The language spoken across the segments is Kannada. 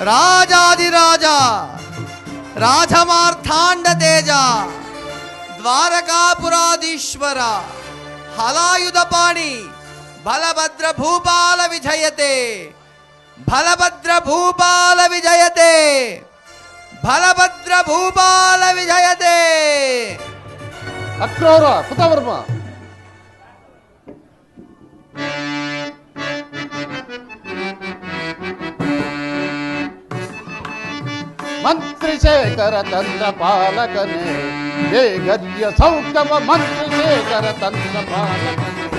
రాజాదిరాజ రాధమార్థాండ తేజ ద్వారకాపురాధీశ్వర హలాయుధపాణి బలభద్ర భూపాల విజయతే బలభద్ర భూపాల విజయతే బలభద్ర భూపాల విజయతే. అక్రూర కుతవర్మ. మంత్రి శేఖర తంత్ర పాలకనే ఏ గద్య సౌఖ్యమ మంత్రి శేఖర తంత్ర పాలకనే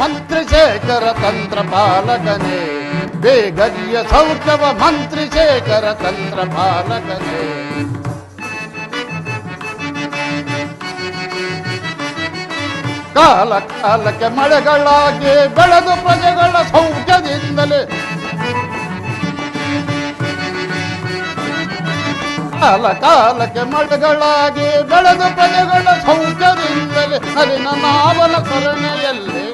మంత్రి శేఖర తంత్ర పాలకనే బేగర్య సౌఖ్యవ మంత్రి శేఖర తంత్ర పాలకనే ಕಾಲ ಕಾಲಕ್ಕೆ ಮಳೆಗಳಾಗಿ ಬೆಳೆದು ಪ್ರಜೆಗಳ ಸೌಖ್ಯದಿಂದಲೇ. ಕಾಲ ಕಾಲಕ್ಕೆ ಮಳೆಗಳಾಗಿ ಬೆಳೆದು ಪ್ರಜೆಗಳ ಸೌಖ್ಯದಿಂದಲೇ. ನಲಿನ ನಾವನ ಸರಣೆಯಲ್ಲಿ.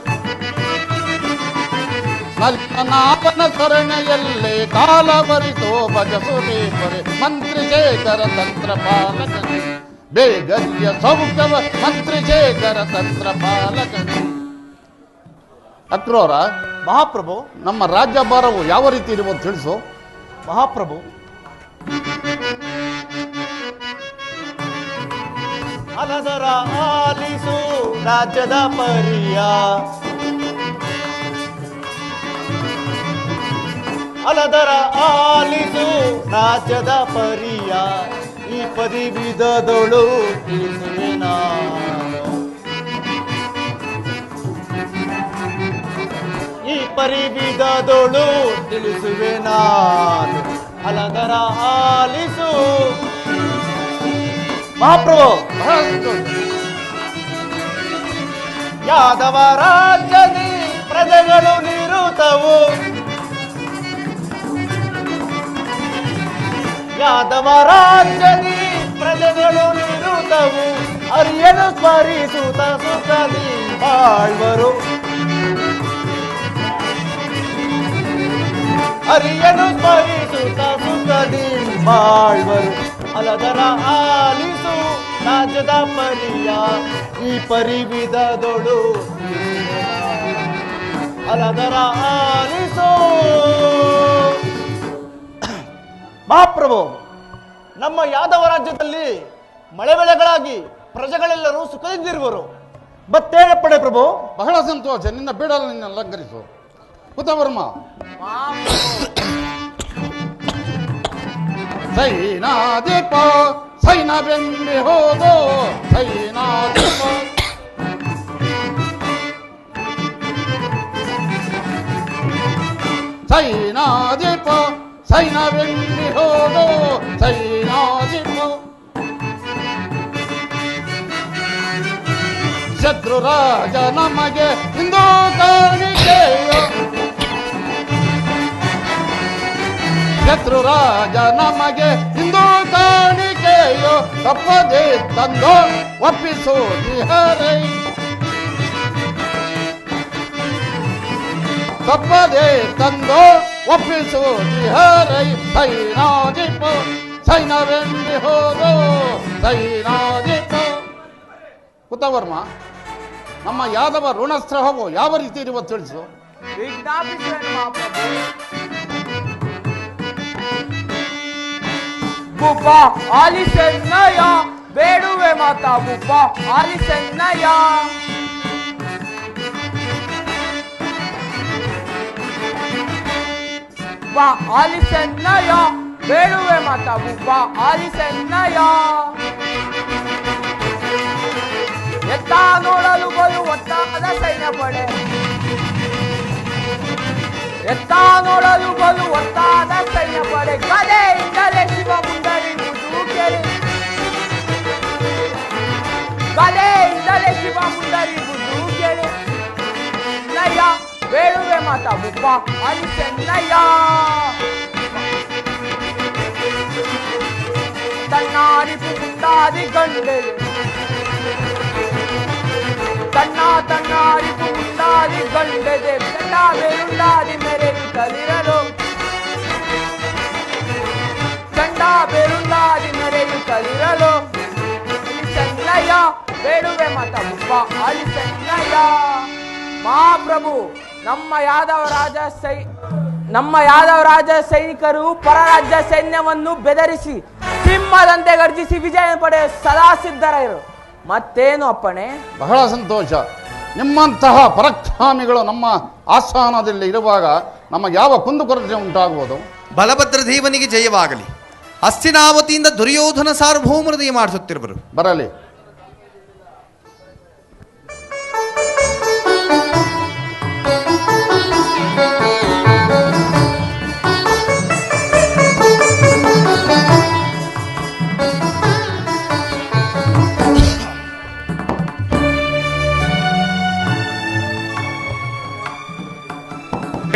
ನಲಿನ ನಾವನ ಸರಣೆಯಲ್ಲಿ. ಕಾಲ ಬರಿತೋ ಭಜಸುರಿ ಪರಿ ಮಂತ್ರಿ ಶೇಖರ ತಂತ್ರ ಪಾಲಕನೇ ಸೌಖ್ಯವ ಮಂತ್ರಿ ಶೇಖರ ತಂತ್ರ ಪಾಲಕನೇ ಅಕ್ರೋರ, ಮಹಾಪ್ರಭು, ನಮ್ಮ ರಾಜ್ಯಭಾರವು ಯಾವ ರೀತಿ ಇರುವುದು ತಿಳಿಸು. ಮಹಾಪ್ರಭು ಅಲದರ ಆಲಿಸು ರಾಜ್ಯದ ಪರಿಯ. ಅಲದರ ಆಲಿಸು ರಾಜ್ಯದ ಪರಿಯ. ಪದಿ ವಿಧದೊಳು ತಿಳಿಸುವೆ ನಾನು ಈ ಪರಿವಿಧದೊಳು ತಿಳಿಸುವೆ ನಾನು ಅಲದರ ಆಲಿಸು ಮಹಾಪ್ರಭು ಬಹಳ ಸಂತೋಷ. ಯಾದವ ರಾಜ್ಯದಿ ಪ್ರಜೆಗಳು ನಿರುತವು ಯಾದವ ರಾಜ್ಯದಿ ಪ್ರಜೆಗಳು ನಿರುತವು ಅರಿಯನು ಸ್ಮರಿಸುತ್ತ ಸುಖದಿ ಬಾಳ್ವರು. ಅರಿಯನು ಸ್ಮರಿಸುತ್ತ ಸುಖದಿ ಬಾಳ್ವರು. ಅಲದರ ಆಲಿಸು ರಾಜ್ಯದ ಪರಿಯ ಈ ಪರಿವಿಧದೊಳು. ಅಲದರ ಆಲಿಸು ಮಹಾಪ್ರಭು, ನಮ್ಮ ಯಾದವ ರಾಜ್ಯದಲ್ಲಿ ಮಳೆ ಬೆಳೆಗಳಾಗಿ ಪ್ರಜೆಗಳೆಲ್ಲರೂ ಸುಖದಿಂದಿರುವರು. ಮತ್ತೇನ ಪಡೆ ಪ್ರಭು? ಬಹಳ ಸಂತೋಷ, ನಿನ್ನ ಬಿಡಲು ನಿನ್ನ ಅಲಂಕರಿಸು. ಕುತವರ್ಮ ಸೈನಾದೀಪ ಸೈನ ಬೆಂಬಿ ಹೋದೋ ಸೈನಾದೀಪ ಸೈನಾದೀಪ ಸೈನ ಬೆಂಬಿ ಹೋಗೋ ಸೈನಾದೀಪ ಶತ್ರು ರಾಜ ನಮಗೆ ಹಿಂದೂ ಕಾಣಿಕೆಯೋ? ಶತ್ರು ರಾಜ ನಮಗೆ ಹಿಂದೂ ಕಾಣಿಕೆಯೋ? ತಪ್ಪದೆ ತಂದು ಒಪ್ಪಿಸೋ ನಿಹರೈ. ತಪ್ಪದೆ ತಂದು ಒಪ್ಪಿಸು ಬಿಹಾರೈ ಸೈನಾಜಿಪ ಸೈನವೆಂಬಿ ಹೋಗೋ ಕುತವರ್ಮ ನಮ್ಮ ಯಾದವ ಋಣಸ್ತ್ರಹವು ಯಾವ ರೀತಿ ಇರುವ ತಿಳಿಸು. ಆಲಿಸೆನ್ನಯ ಬೇಡುವೆ ಮಾತ ಬುಬ್ಬ ಆಲಿಸೆನ್ನಯ ಬಾ ಆಲಿಸೆನ್ನಯ ಬೇಡುವೆ ಮಾತ ಬುಬ್ಬ ಆಲಿಸೆನ್ನಯ ಎತ್ತ ನೋಡಲು ಬಲು ಒಟ್ಟಾದ ಸೈನ್ಯ ಪಡೆ ಎತ್ತ ನೋಡಲು ಬಲು ಒತ್ತಾದ ಸೈನ್ಯ ಪಡೆ ಕಲೆಯಿಂದಲೇ ಶಿವ ಮುಂದರಿಯುವುದು ಕೇಳಿ ಕಲೆಯಿಂದಲೇ ಶಿವ ಮುಂದರಿಯುವುದು ಕೇಳಿ ನಯ್ಯ வேணுவே மாதா உப்பா அரிசென்னையா தன்னாரி புகுந்தாதி கண்டு தன்னா தன்னாரி புகுந்தாதி கண்டது பெண்டா வெருண்டாதி மெரவி கதிரலோ கண்டா பெருந்தாதி மெரவி கதிரலோ சென்னையா வேணுவே மாதா உப்பா அரிசென்னையா மகாபிரபு ನಮ್ಮ ಯಾದವ ರಾಜ ಸೈ ನಮ್ಮ ಯಾದವ ರಾಜ ಸೈನಿಕರು ಪರ ರಾಜ್ಯ ಸೈನ್ಯವನ್ನು ಬೆದರಿಸಿ ಸಿಂಹದಂತೆ ಗರ್ಜಿಸಿ ವಿಜಯ ಪಡೆ ಸದಾ ಸಿದ್ಧರಾಯರು ಮತ್ತೇನು ಅಪ್ಪಣೆ? ಬಹಳ ಸಂತೋಷ. ನಿಮ್ಮಂತಹ ಪರಕ್ಷಾಮಿಗಳು ನಮ್ಮ ಆಸ್ಥಾನದಲ್ಲಿ ಇರುವಾಗ ನಮಗೆ ಯಾವ ಕುಂದುಕೊರತೆ ಉಂಟಾಗುವುದು? ಬಲಭದ್ರ ದೇವನಿಗೆ ಜಯವಾಗಲಿ. ಅಸ್ಥಿನಾವತಿಯಿಂದ ದುರ್ಯೋಧನ ಸಾರ್ವಭೌಮರು ದಯ ಮಾಡಿಸುತ್ತಿರುವರು. ಬರಲಿ.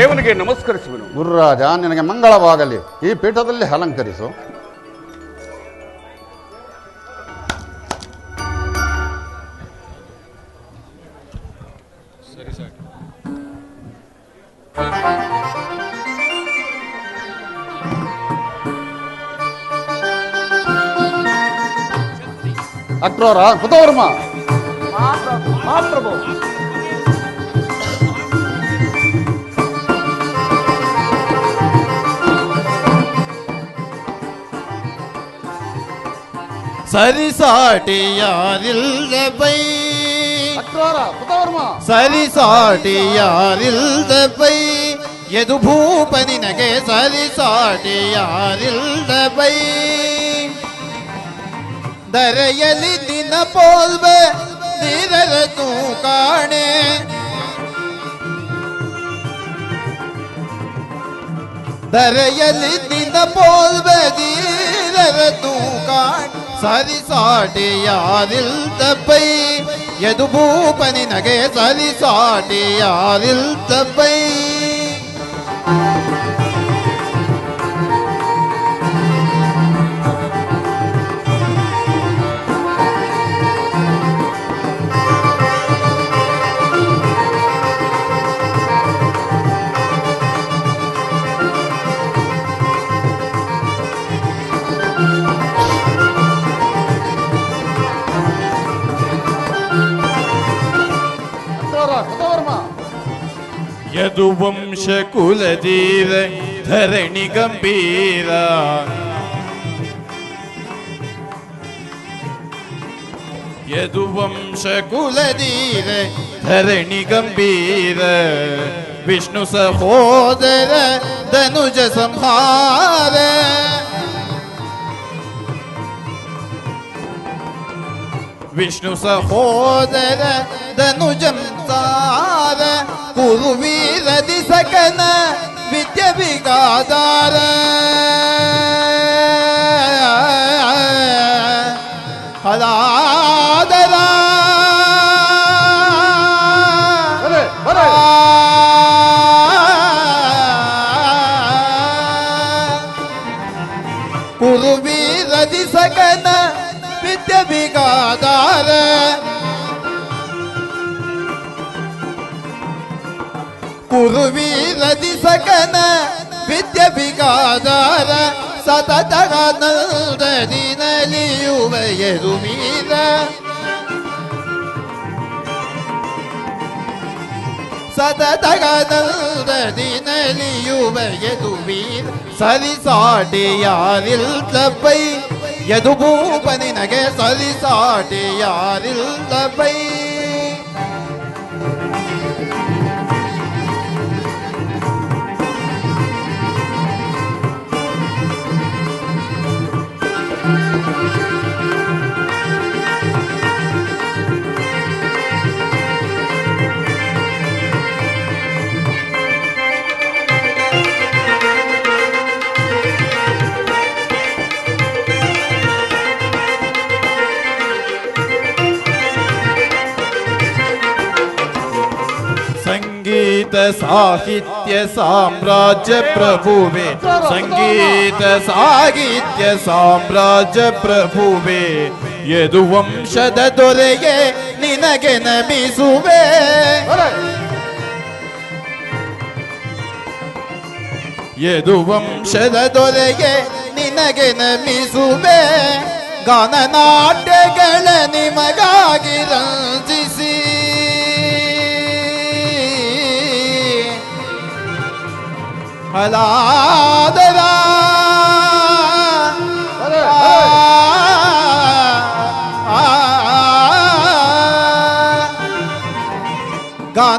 ದೇವನಿಗೆ ನಮಸ್ಕರಿಸುವನು. ಗುರುರಾಜ ನಿನಗೆ ಮಂಗಳವಾಗಲಿ. ಈ ಪೀಠದಲ್ಲಿ ಅಲಂಕರಿಸು. ಅಕ್ರೋರ ಕುತವರ್ಮ. ಮಹಾಪ್ರಭು ಮಹಾಪ್ರಭು. ಸರಿಸಾಟಿ ಯಾರಿಲ್ದ ಬೈ ಅಕ್ರೋರ ಕುತವರ್ಮ ಸರಿಸಾಟಿ ಯಾರಿಲ್ದ ಬೈ ಎದು ಭೂಪನಿನಗೆ ಸರಿಸಾಟಿ ಯಾರಿಲ್ದ ಬೈ ದರೆಯಲಿ ನಿನ್ನ ಪೋಲ್ಬೆ ನೀರರನು ಕಾಣೆ ದರೆಯಲ್ಲಿ ನಿನ್ನ ಪೋಲ್ಬೆ ನೀರರನು ಕಾಣೆ சதி சாட்டியாதில் தப்பை எது பூபனி நகை சதி சாட்டியாதில் தப்பை യദുവംശകുലധീര ധരണി ഗംഭീര. യദുവംശകുലധീര ധരണി ഗംഭീര. വിഷ്ണു സഹോദര ധനുജ സംഹാര. വിഷ്ണു സഹോദര ധനുജം താര. ಧನುಜಂ ಸಾರ ಕುರುವೀರ ದಿಸಕನ ವಿದ್ಯ ವಿಗಾದಾರ ನಲಿಯುವ ಎರುವೀರ ಸತತಗನಲಿಯುವ ಎದುವೀರ ಸರಿಸಾಟಿ ಯಾರಿಲ್ಲ ಬೈ ಯದು ಭೂಪನಿನಗೆ ಸಾಹಿತ್ಯ ಸಾಮ್ರಾಜ್ಯ ಪ್ರಭುವೆ. ಸಂಗೀತ ಸಾಹಿತ್ಯ ಸಾಮ್ರಾಜ್ಯ ಪ್ರಭುವೆ. ಯದು ವಂಶದ ದೊರೆಗೆ ನಿನಗೆ ನಮಿಸುವೆ. ಯದುವಂಶದ ದೊರೆಗೆ ನಿನಗೆ ನಮಿಸುವೆ. ಗಾನನಾಟ್ಯಗಳ ನಿಮಗಾಗಿ ರಂಜಿಸಿ. ಹಲಾದರ ಅರೆ,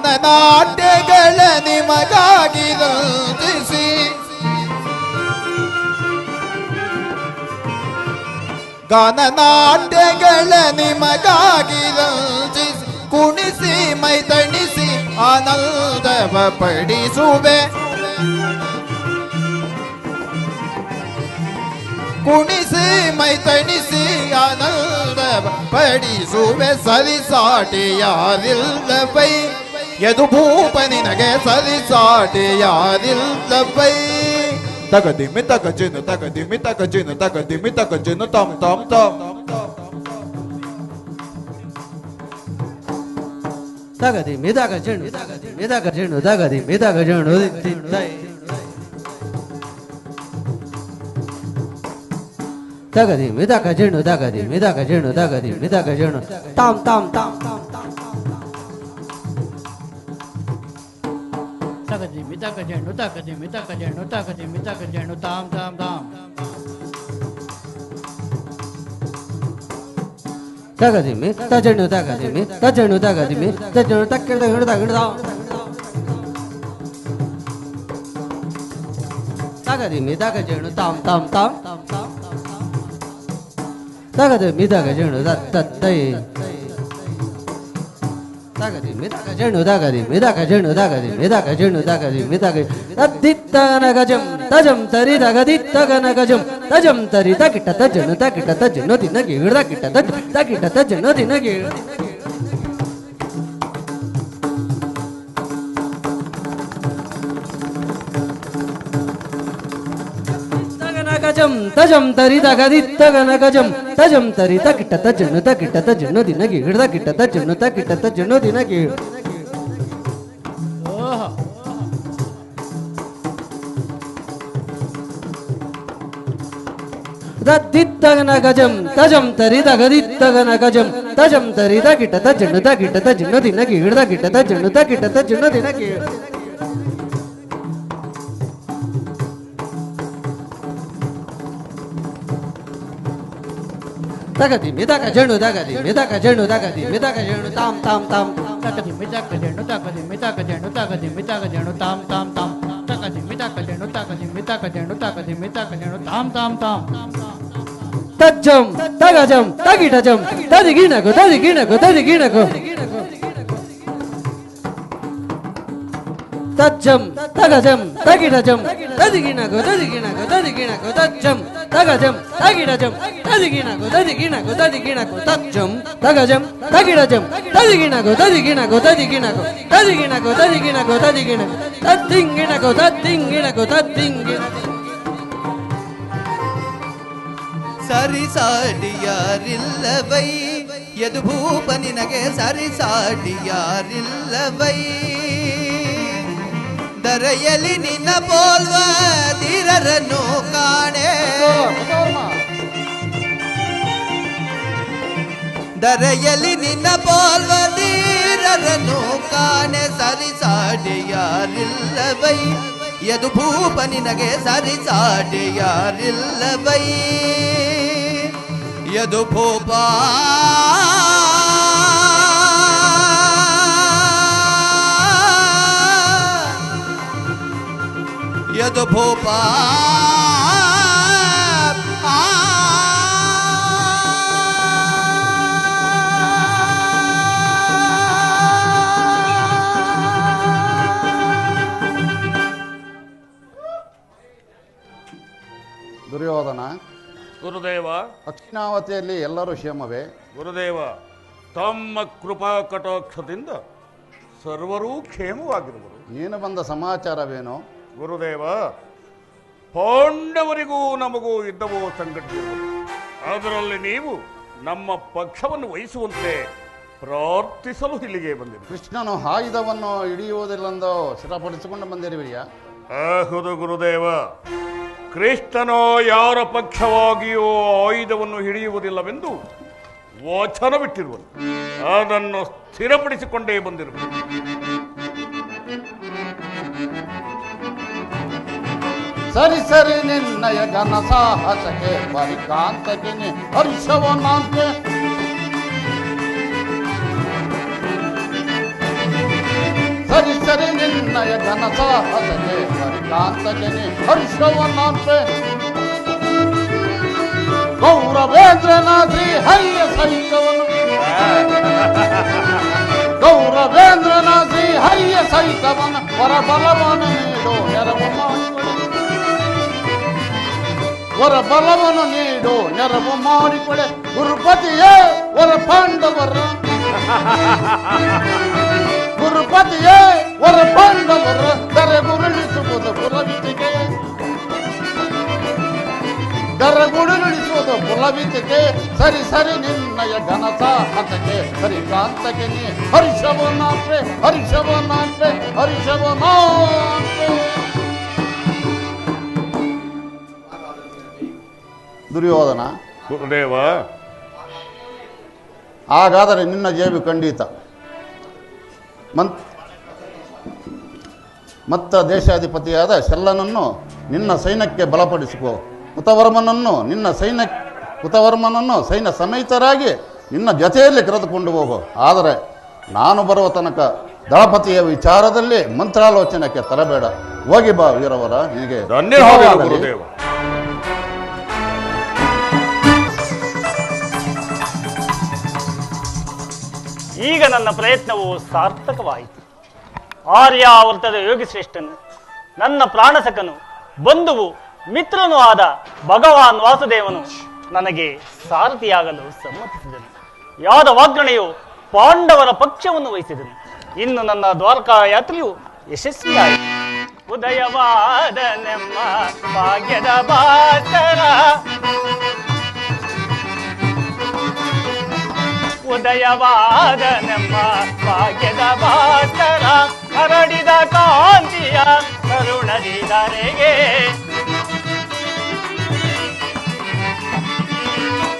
ಗಾನನಾಟ್ಯಗಳ ನಿಮಗಾಗಿ ರಂಜಿಸಿ ಗಾನನಾಟ್ಯಗಳ ನಿಮಗಾಗಿ ರಂಜಿಸಿ ಕುಣಿಸಿ ಮೈತಣಿಸಿ ಆನಂದವ ಪಡಿಸುವೆ ಕುಣಿಸಿ ಮೈತಣಿಸಿ ಆನಂದವ ಪಡಿಸುವೆ ಸರಿಸಾಟಿ ಯಾರಿಲ್ಲವೈ ಯದು ಭೂಪ ನಿನಗೆ ಸರಿಸಾಟಿ ಯಾರಿಲ್ಲವೈ ತಗದಿಮ್ಮಿ ತಗಜಿನು ತಗದಿಮ್ಮಿ ತಗಜಿನು ತಗದಿಮ್ಮಿ ತಗಜಿನು ತಮ್ ತಮ್ ತಮ್ સાગતિ મેધા ગજણ મેધા ગજણ સાગતિ મેધા ગજણ સાગતિ મેધા ગજણ સાગતિ મેધા ગજણ સાગતિ મેધા ગજણ તામ તામ તામ તામ તામ સાગતિ મેધા ગજણ સાગતિ મેધા ગજણ સાગતિ મેધા ગજણ તામ તામ તામ. तगजी में तजनु तगजी में तजनु तगजी में तजनु तक्कड़ तगड़ तगड़ दाओ तगजी में तगजनु ताम ताम ताम। तगजी में तगजनु तत्तये दागरी मिदा गजनु दागरी मिदा गजनु दागरी मिदा गजनु दागरी मिदा तजम तरि दगदित्त गनगजम तजम तरि तकिट तजनु तकिट तजनु दिनगिड़ तकिट तज ತಜಂ ತರಿ ತಗದಿತ್ತಗನ ಗಜಂ ತಜಂ ತರಿ ತಕಿಟ ತಜಣ್ಣು ತಕಿಟ ತಜಣ್ಣು ದಿನಗೆ ಹಿಡ್ದಕಿಟ ತಜಣ್ಣು ತಕಿಟ ತಜಣ್ಣು ದಿನಗೆ ಓಹೋ ದದ್ದಿತ್ತಗನ ಗಜಂ ತಜಂ ತರಿ ತಗದಿತ್ತಗನ ಗಜಂ ತಜಂ ತರಿ ತಗಿಟ ತಜಣ್ಣು ತಗಿಟ ತಜಣ್ಣು ದಿನಗೆ ಹಿಡ್ದಗಿಟ ತಜಣ್ಣು ತಗಿಟ ತಜಣ್ಣು ದಿನಗೆ दागा धीमे दागा झेंडू दागा धीमे दागा झेंडू दागा धीमे दागा झेंडू ताम ताम ताम दागा धीमे दागा झेंडू दागा धीमे दागा झेंडू दागा धीमे दागा झेंडू ताम ताम ताम दागा धीमे दागा झेंडू दागा धीमे दागा झेंडू दागा धीमे दागा झेंडू ताम ताम ताम तज्जम दागाजम दागिटाजम दादी गिणको दादी गिणको ತಜ್ಜಂ, ತಗಜಂ, ತಗಿಡಜಂ ತದಿ ಗಿಣಗು ತದಿ ಗಿಣಗು ತದಿ ಗಿಣಗು ತಜ್ಜಂ, ತಗಜಂ ತಗಿಟಜಂ ತದಿ ಗಿಣಗು ತದಿ ಗಿಣಗು ತದಿ ಗಿಣಗು ತದಿ ಗಿಣಗು ತದಿ ಗಿಣಗು ತದಿ ಗಿಣಗು ತದ್ದಿಂಗಿಣಗು ತದ್ದಿಂಗಿಣಗು ತದ್ದಿಂಗಿಣಗು. ಸರಿಸಾಟಿಯಾರಿಲ್ಲವೈ ಯದು ಭೂಪ ನಿನಗೆ ಸರಿಸಾಟಿಯಾರಿಲ್ಲವೈ ದರೆಯಲಿ ನಿನ್ನ ಬೋಲ್ವ ಧೀರರನ್ನು ಕಾಣೆ. ದರೆಯಲಿ ನಿನ್ನ ಬೋಲ್ವ ಧೀರರನ್ನು ಕಾಣೆ. ಸರಿಸಾಟಿಯಾರಿಲ್ಲವೈ. ಯದು ಭೂಪ ನಿನಗೆ ಸರಿಸಾಟಿಯಾರಿಲ್ಲವೈ. ಯದು ಭೂಪ ಯದು ಭೂಪ ದುರ್ಯೋಧನ ಗುರುದೇವ. ದಕ್ಷಿಣಾವತಿಯಲ್ಲಿ ಎಲ್ಲರೂ ಕ್ಷೇಮವೇ? ಗುರುದೇವ ತಮ್ಮ ಕೃಪಾ ಕಟಾಕ್ಷದಿಂದ ಸರ್ವರೂ ಕ್ಷೇಮವಾಗಿರುವರು. ಏನು ಬಂದ ಸಮಾಚಾರವೇನು? ಗುರುದೇವ ಪಾಂಡವರಿಗೂ ನಮಗೂ ಇದ್ದವೋ ಸಂಘಟನೆಗಳು ಅದರಲ್ಲಿ ನೀವು ನಮ್ಮ ಪಕ್ಷವನ್ನು ವಹಿಸುವಂತೆ ಪ್ರಾರ್ಥಿಸಲು ಇಲ್ಲಿಗೆ ಬಂದಿರಿ. ಕೃಷ್ಣನು ಆಯುಧವನ್ನು ಹಿಡಿಯುವುದಿಲ್ಲಂದು ಸ್ಥಿರಪಡಿಸಿಕೊಂಡು ಬಂದಿರುವಿಯಾ ಹೌದು ಗುರುದೇವ ಕೃಷ್ಣನೋ ಯಾರ ಪಕ್ಷವಾಗಿಯೂ ಆಯುಧವನ್ನು ಹಿಡಿಯುವುದಿಲ್ಲವೆಂದು ವಚನವಿಟ್ಟಿರುವನು. ಅದನ್ನು ಸ್ಥಿರಪಡಿಸಿಕೊಂಡೇ ಬಂದಿರುವುದು ಸರಿ ಸರಿ ನಿನ್ನಯ ಘನ ಸಾಹಸಕ್ಕೆ ಪರಿಕಾಂತಕ್ಕೆ ಹರ್ಷವನಾಂತೆ ಸರಿ ಸರಿ ನಿನ್ನಯ ಘನ ಸಾಹಸಕ್ಕೆ ಪರಿಕಾಂತಕ್ಕೆ ಹರ್ಷವನಾಂತೆ ಗೌರವೇಂದ್ರನ ಶ್ರೀ ಹರಿಯ ಸಹಿತವನು ಗೌರವೇಂದ್ರನ ಶ್ರೀ ಹರಿಯ ಸಹಿತವನ ವರಬಲವನ್ನು ನೀಡು ನೆರವು ಮಾಡಿಕೊಡು ವರ ಬಲವನ್ನು ನೀಡು ನೆರವು ಮಾಡಿಕೊಳೆ ಗುರುಪತಿಯೇ ವರ ಪಾಂಡವರ ಗುರುಪತಿಯೇ ವರ ಪಾಂಡವರ ದರೆಗುರುಳಿಸುವುದು ಪುರವಿತಿಗೆ ದರಗುರುಳಿಸುವುದು ಪುಲವಿತಿಗೆ ಸರಿ ಸರಿ ನಿನ್ನಯ ಘನ ಸಾಹಸಕ್ಕೆ ಸರಿ ಕಾಂತಕ್ಕೆ ನೀ ಹರ್ಷವನಾಟ್ರೆ ಹರ್ಷವನಾಟ್ರೆ ಹರ್ಷವನಾಟ್ರೆ ದುರ್ಯೋಧನ. ಕುರುದೇವ ಹಾಗಾದರೆ ನಿನ್ನ ಜೇಬು ಖಂಡಿತ. ಮಂತ್ ಮತ್ತ ದೇಶಾಧಿಪತಿಯಾದ ಶಲ್ಲನನ್ನು ನಿನ್ನ ಸೈನ್ಯಕ್ಕೆ ಬಲಪಡಿಸಿಕೋ. ಹುತವರ್ಮನನ್ನು ನಿನ್ನ ಸೈನ್ಯ ಹುತವರ್ಮನನ್ನು ಸೈನ್ಯ ಸಮೇತರಾಗಿ ನಿನ್ನ ಜೊತೆಯಲ್ಲಿ ಕರೆದುಕೊಂಡು ಹೋಗು. ಆದರೆ ನಾನು ಬರುವ ತನಕ ದಳಪತಿಯ ವಿಚಾರದಲ್ಲಿ ಮಂತ್ರಾಲೋಚನೆಗೆ ತರಬೇಡ. ಹೋಗಿ ಬಾ ವೀರವರ ನಿನಗೆ ಈಗ ನನ್ನ ಪ್ರಯತ್ನವು ಸಾರ್ಥಕವಾಯಿತು. ಆರ್ಯಾವರ್ತದ ಯೋಗಿಶ್ರೇಷ್ಠನು, ನನ್ನ ಪ್ರಾಣಸಕನು, ಬಂಧುವು, ಮಿತ್ರನೂ ಆದ ಭಗವಾನ್ ವಾಸುದೇವನು ನನಗೆ ಸಾರಥಿಯಾಗಲು ಸಮ್ಮತಿಸಿದನು. ಯಾದವಾಗ್ರಣೆಯು ಪಾಂಡವರ ಪಕ್ಷವನ್ನು ವಹಿಸಿದನು. ಇನ್ನು ನನ್ನ ದ್ವಾರಕಾ ಯಾತ್ರೆಯು ಯಶಸ್ವಿಯಾಯಿತು. ಉದಯವಾದ ನಮ್ಮ ಭಾಗ್ಯದ ಭಾಸ್ಕರ ಉದಯವಾದ ನಮ್ಮ ಭಾಗ್ಯದ ಭಾಸ್ಕರ ಹರಡಿದ ಕಾಂತಿಯ ಕರುಣದಿದರೆಗೆ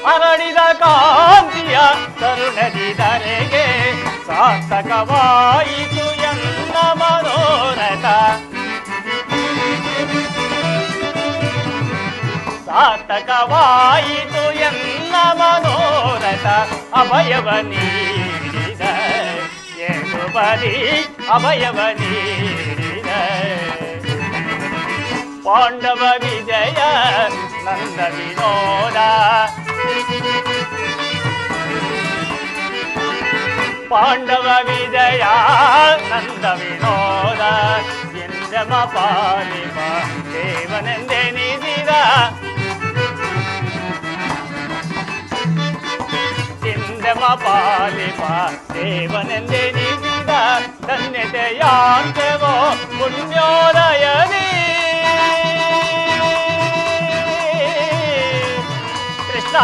ಹರಡಿದ ಕಾಂತಿಯ ಕರುಣದಿದರೆಗೆ ಸಾರ್ಥಕವಾಯಿತು ಎಲ್ಲ ಮನೋರಥ. ಸಾರ್ಥಕವಾಯಿತು ಎನ್ನ ಮನೋರಥ ಅಭಯವ ನೀಡಿದ ಎಂದು ಬಲಿ ಅಭಯವ ನೀಡಿದ ಪಾಂಡವ ವಿಜಯ ನಂದ ವಿನೋದ ಪಾಂಡವ ವಿಜಯ ನಂದ ವಿನೋದ ಎಂದಮ ಪಾಲಿಪ ದೇವನೆಂದೆನಿಸಿದ ಇಂದಮ ಪಾಲಿಪ ದೇವನೆಂದೆನಿಸಿದ ಧನ್ಯತೆಯಾಂತೆವೋ ಪುಣ್ಯೋದಯದಿ ಕೃಷ್ಣ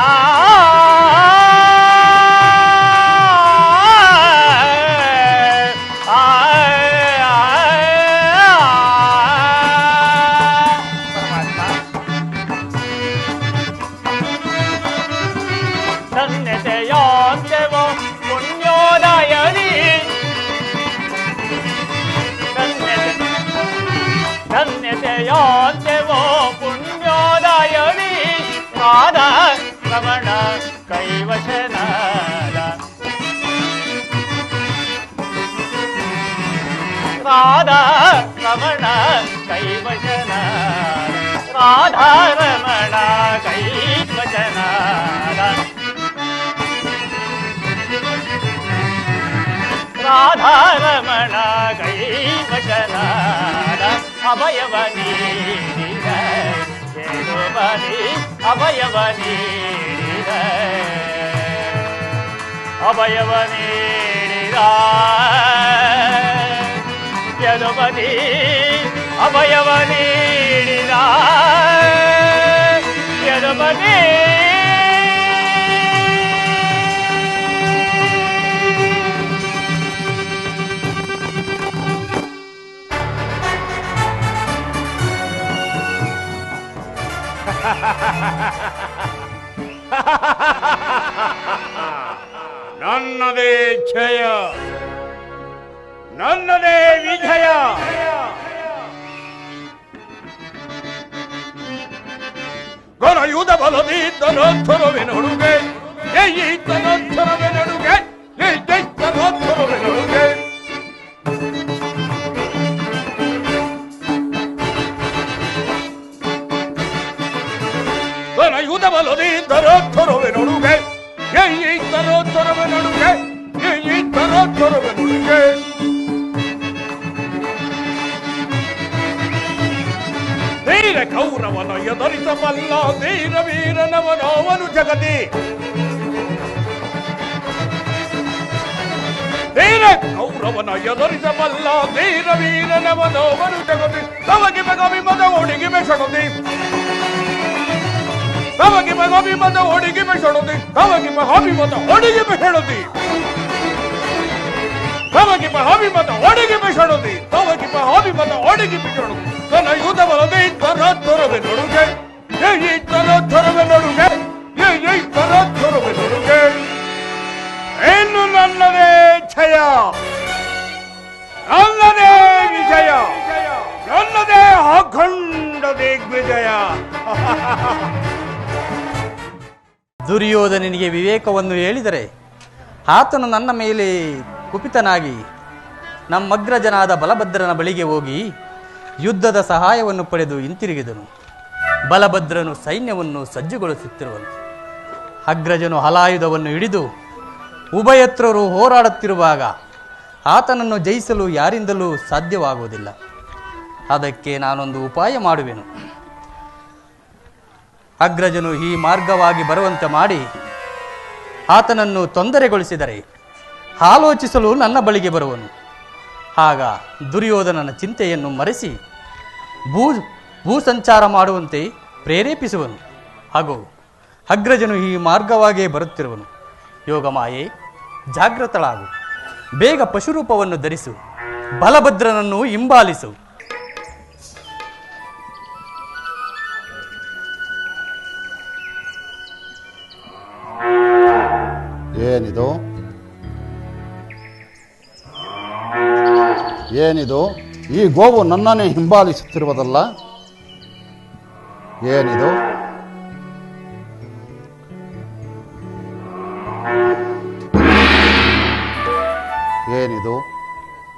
ராதா ரமண கைவசனா ராதா ரமண கைவசனா ராதா ரமண கைவசனா அபயவனி ஜெயவனி அபயவனி. அபயவனி ரா ಎಲುಮನಿ ಅಭಯವ ನೀಡಿದ ಎಲುಮನಿ ನನ್ನದೇ ಕ್ಷಯ নন্দনে বিধায়া। গণয়ুধ বলদি তনথর বেনড়ুগে এই তনথর বেনড়ুগে এই তনথর বেনড়ুগে গণয়ুধ বলদি তনথর বেনড়ুগে এই তনথর বেনড়ুগে এই তনথর বেনড়ুগে ಎದುರಿಸಬಲ್ಲ ಧೀರ ವೀರನವನವನು ಜಗದಿ ಧೀರ ಕೌರವನ ಎದುರಿಸಬಲ್ಲ ಧೀರ ವೀರನವನವನು ಜಗದಿ ತವಗಿ ಮಗವಿ ಮದ ಒಡಿಗೆ ಮೆಸಣದಿ ತವಗಿ ಮಗವಿ ಮದ ಒಡಿಗೆ ಮೆಸಣದಿ ತವಗಿ ಮಹಾವಿ ಮದ ಒಡಿಗೆ ಮೆಸಣದಿ ತವಗಿ ಮಹಾವಿ ಮದ ಒಡಿಗೆ ಮೆಸಣದಿ ತವಗಿ ಮಹಾವಿ ಮದ ದುರ್ಯೋಧನನಿಗೆ ವಿವೇಕವನ್ನು ಹೇಳಿದರೆ ಆತನು ನನ್ನ ಮೇಲೆ ಕುಪಿತನಾಗಿ ನಮ್ಮಗ್ರಜನಾದ ಬಲಭದ್ರನ ಬಳಿಗೆ ಹೋಗಿ ಯುದ್ಧದ ಸಹಾಯವನ್ನು ಪಡೆದು ಹಿಂತಿರುಗಿದನು. ಬಲಭದ್ರನು ಸೈನ್ಯವನ್ನು ಸಜ್ಜುಗೊಳಿಸುತ್ತಿರುವನು. ಅಗ್ರಜನು ಹಲಾಯುಧವನ್ನು ಹಿಡಿದು ಉಭಯತ್ರರು ಹೋರಾಡುತ್ತಿರುವಾಗ ಆತನನ್ನು ಜಯಿಸಲು ಯಾರಿಂದಲೂ ಸಾಧ್ಯವಾಗುವುದಿಲ್ಲ. ಅದಕ್ಕೆ ನಾನೊಂದು ಉಪಾಯ ಮಾಡುವೆನು. ಅಗ್ರಜನು ಈ ಮಾರ್ಗವಾಗಿ ಬರುವಂತೆ ಮಾಡಿ ಆತನನ್ನು ತೊಂದರೆಗೊಳಿಸಿದರೆ ಆಲೋಚಿಸಲು ನನ್ನ ಬಳಿಗೆ ಬರುವನು. ಆಗ ದುರ್ಯೋಧನನ ಚಿಂತೆಯನ್ನು ಮರೆಸಿ ಭೂ ಭೂ ಸಂಚಾರ ಮಾಡುವಂತೆ ಪ್ರೇರೇಪಿಸುವನು. ಹಾಗೂ ಅಗ್ರಜನು ಈ ಮಾರ್ಗವಾಗೇ ಬರುತ್ತಿರುವನು. ಯೋಗಮಾಯೆ ಜಾಗೃತಳಾಗು ಬೇಗ ಪಶುರೂಪವನ್ನು ಧರಿಸು. ಬಲಭದ್ರನನ್ನು ಹಿಂಬಾಲಿಸು. ಏನಿದು? ಏನಿದು? ಈ ಗೋವು ನನ್ನನ್ನೇ ಹಿಂಬಾಲಿಸುತ್ತಿರುವುದಲ್ಲ? ಏನಿದು? ಏನಿದು?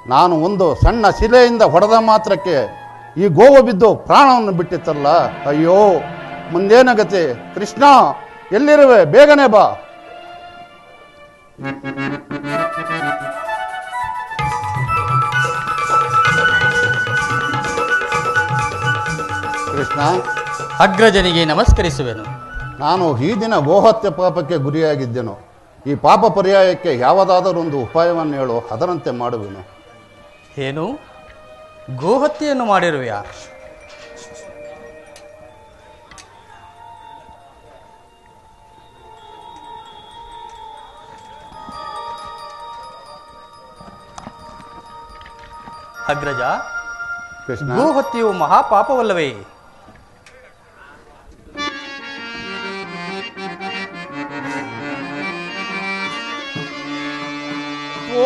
ನಾನು ಒಂದು ಸಣ್ಣ ಶಿಲೆಯಿಂದ ಹೊಡೆದ ಮಾತ್ರಕ್ಕೆ ಈ ಗೋವು ಬಿದ್ದು ಪ್ರಾಣವನ್ನು ಬಿಟ್ಟಿತ್ತಲ್ಲ? ಅಯ್ಯೋ, ಮುಂದೇನಗತಿ? ಕೃಷ್ಣ, ಎಲ್ಲಿರುವೆ? ಬೇಗನೆ ಬಾ. ಕೃಷ್ಣ ಅಗ್ರಜನಿಗೆ ನಮಸ್ಕರಿಸುವೆನು. ನಾನು ಈ ದಿನ ಗೋಹತ್ಯೆ ಪಾಪಕ್ಕೆ ಗುರಿಯಾಗಿದ್ದೆನು. ಈ ಪಾಪ ಪರ್ಯಾಯಕ್ಕೆ ಯಾವುದಾದರೂ ಒಂದು ಉಪಾಯವನ್ನು ಹೇಳು ಅದರಂತೆ ಮಾಡುವೆನು. ಏನು? ಗೋಹತ್ಯೆಯನ್ನು ಮಾಡಿರುವೆಯಾ? ಅಗ್ರಜ ಕೃಷ್ಣ. ಗೋಹತ್ಯೆಯು ಮಹಾಪಾಪವಲ್ಲವೇ?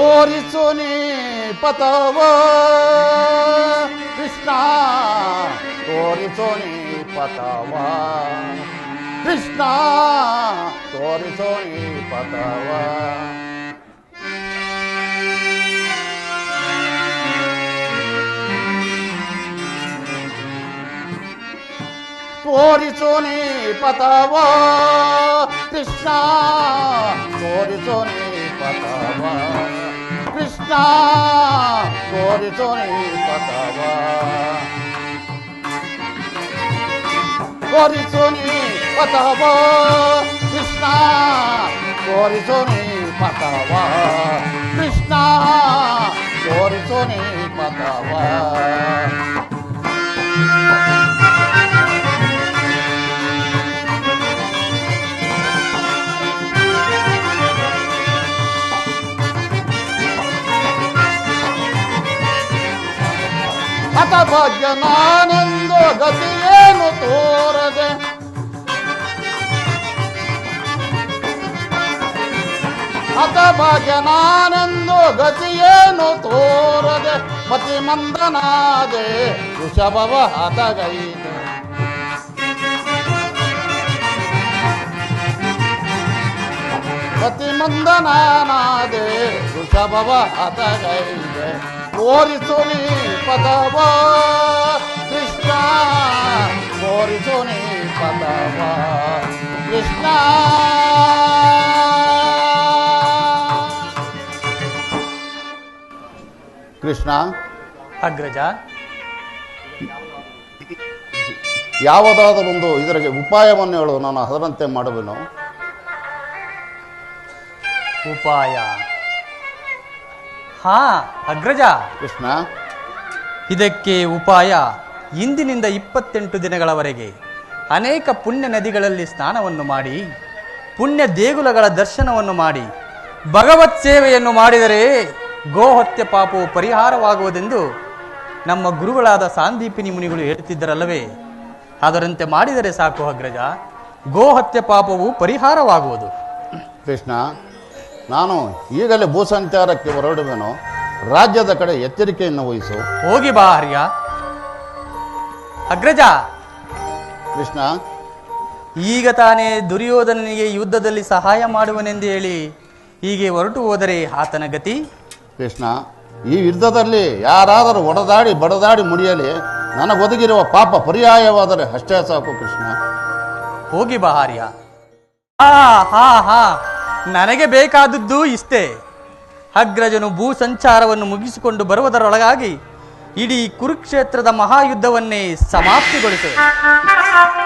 ತೋರಿಸು ನೀ ಪತವ ಕೃಷ್ಣ ತೋರಿಸು ನೀ ಪತವ ಕೃಷ್ಣ なゴリとにパタバゴリとにパタバクリスナゴリとにパタバクリスナゴぞにパタ ನಟ ಭಾಗ್ಯ ನಾನೆಂದು ಗತಿಯೇನು ತೋರದೆ? ನಟ ಭಾಗ್ಯ ನಾನೆಂದು ಗತಿಯೇನು ತೋರದೆ? ಪತಿ ಮಂದನಾದೆ ವೃಷಭವ ಹತಗೈತೆ ಪತಿ ಮಂದನಾದೆ ವೃಷಭವ ಹತಗೈತೆ ಓರಿಸು ನೀ ಪದವ ಕೃಷ್ಣ ಓರಿಸು ನೀ ಪದವ ಕೃಷ್ಣ ಕೃಷ್ಣ ಅಗ್ರಜ. ಯಾವುದಾದರೊಂದು ಇದರಿಗೆ ಉಪಾಯವನ್ನು ಹೇಳು ನಾನು ಅದರಂತೆ ಮಾಡುವೆನು. ಉಪಾಯ. ಹಾ ಅಗ್ರಜ. ಕೃಷ್ಣ. ಇದಕ್ಕೆ ಉಪಾಯ ಇಂದಿನಿಂದ ಇಪ್ಪತ್ತೆಂಟು ದಿನಗಳವರೆಗೆ ಅನೇಕ ಪುಣ್ಯ ನದಿಗಳಲ್ಲಿ ಸ್ನಾನವನ್ನು ಮಾಡಿ ಪುಣ್ಯ ದೇಗುಲಗಳ ದರ್ಶನವನ್ನು ಮಾಡಿ ಭಗವತ್ ಸೇವೆಯನ್ನು ಮಾಡಿದರೆ ಗೋಹತ್ಯೆ ಪಾಪವು ಪರಿಹಾರವಾಗುವುದೆಂದು ನಮ್ಮ ಗುರುಗಳಾದ ಸಾಂದೀಪಿನಿ ಮುನಿಗಳು ಹೇಳುತ್ತಿದ್ದರಲ್ಲವೇ. ಅದರಂತೆ ಮಾಡಿದರೆ ಸಾಕು ಅಗ್ರಜ ಗೋಹತ್ಯೆ ಪಾಪವು ಪರಿಹಾರವಾಗುವುದು. ಕೃಷ್ಣ. ನಾನು ಈಗಲೇ ಭೂಸಂಚಾರಕ್ಕೆ ಹೊರಡುವೆನು ರಾಜ್ಯದ ಕಡೆ ಎಚ್ಚರಿಕೆಯನ್ನು ವಹಿಸು. ಹೋಗಿ ಬಾ ಹರ್ಯ. ಅಗ್ರಜ! ಕೃಷ್ಣ! ಈಗ ತಾನೇ ದುರ್ಯೋಧನನಿಗೆ ಯುದ್ಧದಲ್ಲಿ ಸಹಾಯ ಮಾಡುವನೆಂದು ಹೇಳಿ ಹೀಗೆ ಹೊರಟು ಹೋದರೆ ಆತನ ಗತಿ? ಕೃಷ್ಣ ಈ ಯುದ್ಧದಲ್ಲಿ ಯಾರಾದರೂ ಒಡೆದಾಡಿ ಬಡದಾಡಿ ಮುಡಿಯಲಿ ನನಗೊದಗಿರುವ ಪಾಪ ಪರ್ಯಾಯವಾದರೆ ಅಷ್ಟೇ ಸಾಕು ಕೃಷ್ಣ. ಹೋಗಿ ಬಾ ಆರ್ಯ ಹಾ ಹಾ ಹಾ. ನನಗೆ ಬೇಕಾದದ್ದು ಇಷ್ಟೇ. ಅಗ್ರಜನು ಭೂ ಸಂಚಾರವನ್ನು ಮುಗಿಸಿಕೊಂಡು ಬರುವುದರೊಳಗಾಗಿ ಇಡೀ ಕುರುಕ್ಷೇತ್ರದ ಮಹಾಯುದ್ಧವನ್ನೇ ಸಮಾಪ್ತಿಗೊಳಿಸು